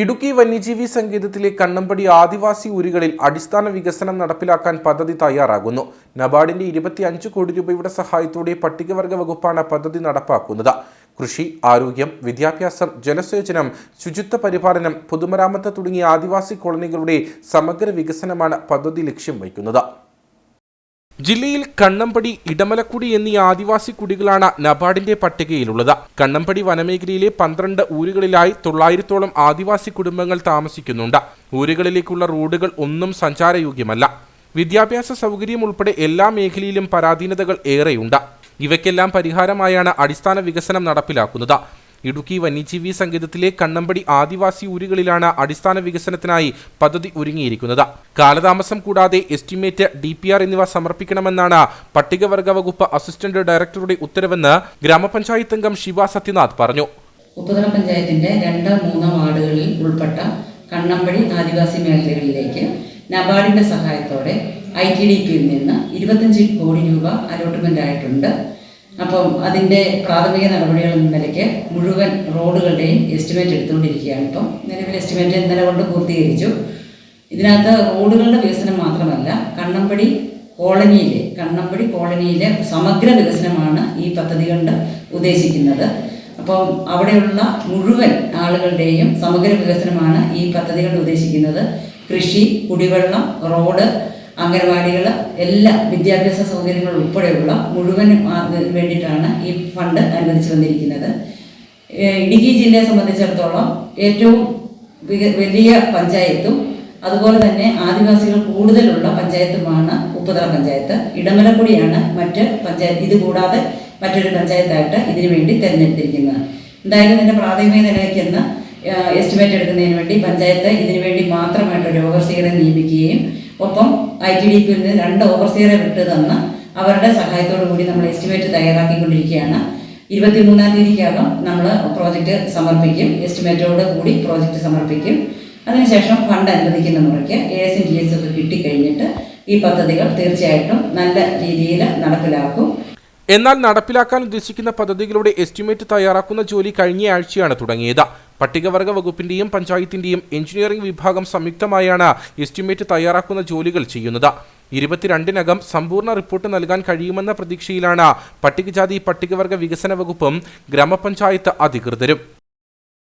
ഇടുക്കി വന്യജീവി സങ്കേതത്തിലെ കണ്ണമ്പടി ആദിവാസി ഊരുകളിൽ അടിസ്ഥാന വികസനം നടപ്പിലാക്കാൻ പദ്ധതി തയ്യാറാകുന്നു. നബാർഡിന്റെ ഇരുപത്തിയഞ്ച് കോടി രൂപയുടെ സഹായത്തോടെ പട്ടികവർഗ വകുപ്പാണ് പദ്ധതി നടപ്പാക്കുന്നത്. കൃഷി ആരോഗ്യം വിദ്യാഭ്യാസം ജലസേചനം ശുചിത്വ പരിപാലനം പൊതുമരാമത്ത് തുടങ്ങിയ ആദിവാസി കോളനികളുടെ സമഗ്ര വികസനമാണ് പദ്ധതി ലക്ഷ്യം വയ്ക്കുന്നത്. ജില്ലയിൽ കണ്ണമ്പടി ഇടമലക്കുടി എന്നീ ആദിവാസി കുടികളാണ് നബാർഡിന്റെ പട്ടികയിലുള്ളത്. കണ്ണമ്പടി വനമേഖലയിലെ പന്ത്രണ്ട് ഊരുകളിലായി തൊള്ളായിരത്തോളം ആദിവാസി കുടുംബങ്ങൾ താമസിക്കുന്നുണ്ട്. ഊരുകളിലേക്കുള്ള റോഡുകൾ ഒന്നും സഞ്ചാരയോഗ്യമല്ല. വിദ്യാഭ്യാസ സൗകര്യം ഉൾപ്പെടെ എല്ലാ മേഖലയിലും പരാധീനതകൾ ഏറെയുണ്ട്. ഇവയ്ക്കെല്ലാം പരിഹാരമായാണ് അടിസ്ഥാന വികസനം നടപ്പിലാക്കുന്നത്. ഇടുക്കി വന്യജീവി സങ്കേതത്തിലെ കണ്ണമ്പടി ആദിവാസി ഊരുകളിലാണ് അടിസ്ഥാന വികസനത്തിനായി പദ്ധതി ഒരുങ്ങിയിരിക്കുന്നത്. കാലതാമസം കൂടാതെ എസ്റ്റിമേറ്റ് ഡി എന്നിവ സമർപ്പിക്കണമെന്നാണ് പട്ടികവർഗ വകുപ്പ് അസിസ്റ്റന്റ് ഡയറക്ടറുടെ ഉത്തരവെന്ന് ഗ്രാമപഞ്ചായത്ത് അംഗം ശിവ സത്യനാഥ് പറഞ്ഞു. ഉപ്പുതറ പഞ്ചായത്തിന്റെ രണ്ട് മൂന്ന് വാർഡുകളിൽ ഉൾപ്പെട്ട കണ്ണമ്പടി ആദിവാസി മേഖലകളിലേക്ക് നബാർഡിന്റെ സഹായത്തോടെ ഐ ടി ഡി പിയിൽ നിന്ന് ഇരുപത്തഞ്ച് കോടി രൂപ അലോട്ട്മെന്റ് ആയിട്ടുണ്ട്. അപ്പം അതിന്റെ പ്രാഥമിക നടപടികൾ മുഴുവൻ റോഡുകളുടെയും എസ്റ്റിമേറ്റ് എടുത്തുകൊണ്ടിരിക്കുകയാണ് ഇപ്പം നിലവിൽ എസ്റ്റിമേറ്റ് ഇന്നലെ കൊണ്ട് പൂർത്തീകരിച്ചു. ഇതിനകത്ത് റോഡുകളുടെ വികസനം മാത്രമല്ല കണ്ണമ്പടി കോളനിയിലെ കണ്ണമ്പടി കോളനിയിലെ സമഗ്ര വികസനമാണ് ഈ പദ്ധതി കൊണ്ട് ഉദ്ദേശിക്കുന്നത്. അപ്പം അവിടെയുള്ള മുഴുവൻ ആളുകളുടെയും സമഗ്ര വികസനമാണ് ഈ പദ്ധതി കൊണ്ട് ഉദ്ദേശിക്കുന്നത്. കൃഷി കുടിവെള്ളം റോഡ് അംഗനവാടികൾ എല്ലാ വിദ്യാഭ്യാസ സൗകര്യങ്ങൾ ഉൾപ്പെടെയുള്ള മുഴുവൻ വേണ്ടിയിട്ടാണ് ഈ ഫണ്ട് അനുവദിച്ചു വന്നിരിക്കുന്നത്. ഇടുക്കി ജില്ലയെ സംബന്ധിച്ചിടത്തോളം ഏറ്റവും വലിയ പഞ്ചായത്തും അതുപോലെ തന്നെ ആദിവാസികൾ കൂടുതലുള്ള പഞ്ചായത്തുമാണ് ഉപ്പുതറ പഞ്ചായത്ത്. ഇടമലക്കുടിയാണ് മറ്റ് പഞ്ചായത്ത് ഇത് കൂടാതെ മറ്റൊരു പഞ്ചായത്തായിട്ട് ഇതിനു വേണ്ടി തിരഞ്ഞെടുത്തിരിക്കുന്നത്. എന്തായാലും ഇതിന്റെ പ്രാഥമിക നിലയ്ക്കെന്ന് എസ്റ്റിമേറ്റ് എടുക്കുന്നതിന് വേണ്ടി പഞ്ചായത്ത് ഇതിനു വേണ്ടി മാത്രമായിട്ട് ഒരു ഓവർസിയറെ നിയമിക്കുകയും ഒപ്പം ഐ ടി ഡി പിയിൽ നിന്ന് രണ്ട് ഓവർസിയറെ വിട്ടു തന്ന് അവരുടെ സഹായത്തോടു കൂടി നമ്മൾ എസ്റ്റിമേറ്റ് തയ്യാറാക്കിക്കൊണ്ടിരിക്കുകയാണ്. ഇരുപത്തിമൂന്നാം തീയതിക്കകം നമ്മൾ പ്രോജക്റ്റ് സമർപ്പിക്കും. എസ്റ്റിമേറ്റോട് കൂടി പ്രോജക്റ്റ് സമർപ്പിക്കും. അതിനുശേഷം ഫണ്ട് അനുവദിക്കുന്ന മുറയ്ക്ക് എ എസ് ടി എസ് ഒക്കെ കിട്ടിക്കഴിഞ്ഞിട്ട് ഈ പദ്ധതികൾ തീർച്ചയായിട്ടും നല്ല രീതിയിൽ നടപ്പിലാക്കും. എന്നാൽ നടപ്പിലാക്കാൻ ഉദ്ദേശിക്കുന്ന പദ്ധതികളുടെ എസ്റ്റിമേറ്റ് തയ്യാറാക്കുന്ന ജോലി കഴിഞ്ഞ ആഴ്ചയാണ് തുടങ്ങിയത്. പട്ടികവർഗ വകുപ്പിന്റെയും പഞ്ചായത്തിന്റെയും എഞ്ചിനീയറിംഗ് വിഭാഗം സംയുക്തമായാണ് എസ്റ്റിമേറ്റ് തയ്യാറാക്കുന്ന ജോലികൾ ചെയ്യുന്നത്. ഇരുപത്തിരണ്ടിനകം സമ്പൂർണ റിപ്പോർട്ട് നൽകാൻ കഴിയുമെന്ന പ്രതീക്ഷയിലാണ് പട്ടികജാതി പട്ടികവർഗ വികസന വകുപ്പും ഗ്രാമപഞ്ചായത്ത് അധികൃതരും